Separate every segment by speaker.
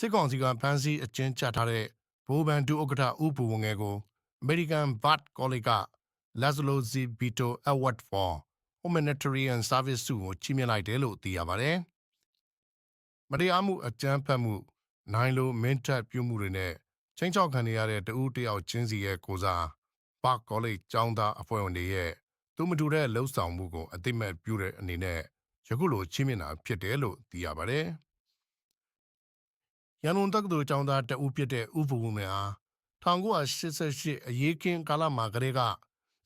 Speaker 1: စစ်ကောင်စီကဖမ်းဆီးအကျဉ်းချထားတဲ့ဘိုးဘန်ဒူဥက္ကဋ္ဌဦးဘူဝငယ်ကိုအမေရိကန်ဘတ်ကောလိပ်က Laszlo Zibito Award for Humanitarian Service ဆုကိုချီးမြှင့်လိုက်တယ်လို့သိရပါတယ်။မတရားမှုအကြမ်းဖက်မှုနိုင်လိုမင်းတပ်ပြုမှုတွေနဲ့ချင်းချောက်ခံနေရတဲ့တဦးတယောက်ချင်းစီရဲ့ကိုစားဘတ်ကောလိပ်ကျောင်းသားအဖွဲ့ဝင်တွေရဲ့သူမတူတဲ့လှုပ်ဆောင်မှုကိုအသိမဲ့ပြုတဲ့အနေနဲ့ယခုလိုချီးမြှင့်တာဖြစ်တယ်လို့သိရပါတယ်။ ရန်ကုန်တက္ကသိုလ်ကျောင်းသားတဦးဖြစ်တဲ့ဥပဝုမယ်အား1988အရေးခင်းကာလမှာကလေးက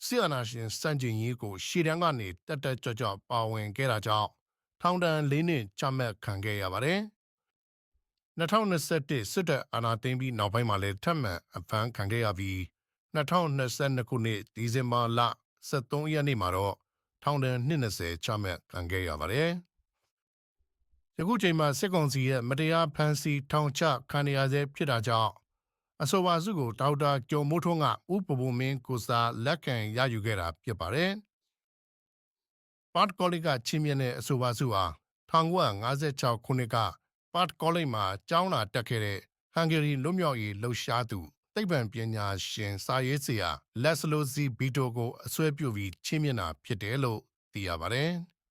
Speaker 1: ဆီယနာရှင်စန့်ကျင်ရေးကိုရှေ့တန်းကနေတက်တက်ကြွကြွပါဝင်ခဲ့တာကြောင့်ထောင်ဒဏ်၄နှစ်ချမှတ်ခံခဲ့ရပါတယ်။2021စစ်တပ်အာဏာသိမ်းပြီးနောက်ပိုင်းမှာလည်းထပ်မံအဖမ်းခံခဲ့ရပြီး2022ခုနှစ်ဒီဇင်ဘာလ23ရက်နေ့မှာတော့ထောင်ဒဏ်20ချမှတ်ခံခဲ့ရပါတယ်။ ယခုချိန်မှာစစ်ကောင်စီရဲ့မတရားဖမ်းဆီးထောင်ချခံရဆဲဖြစ်တာကြောင့်အဆိုပါစုကိုဒေါက်တာကျော်မိုးထွန်းကဥပဘုံမင်းကိုစားလက်ခံရယူခဲ့တာဖြစ်ပါတယ်။ပတ်ကောလိပ်ကချင်းမြင့်တဲ့အဆိုပါစုဟာ1956ခုနှစ်ကပတ်ကောလိပ်မှာကျောင်းလာတက်ခဲ့တဲ့ဟန်ဂေရီလွတ်မြောက်ရေးလှုပ်ရှားသူသိပ္ပံပညာရှင်စာရေးဆရာလက်စလိုစီဘီတိုကိုအစွဲပြုပြီးချင်းမြင့်တာဖြစ်တယ်လို့သိရပါတယ်။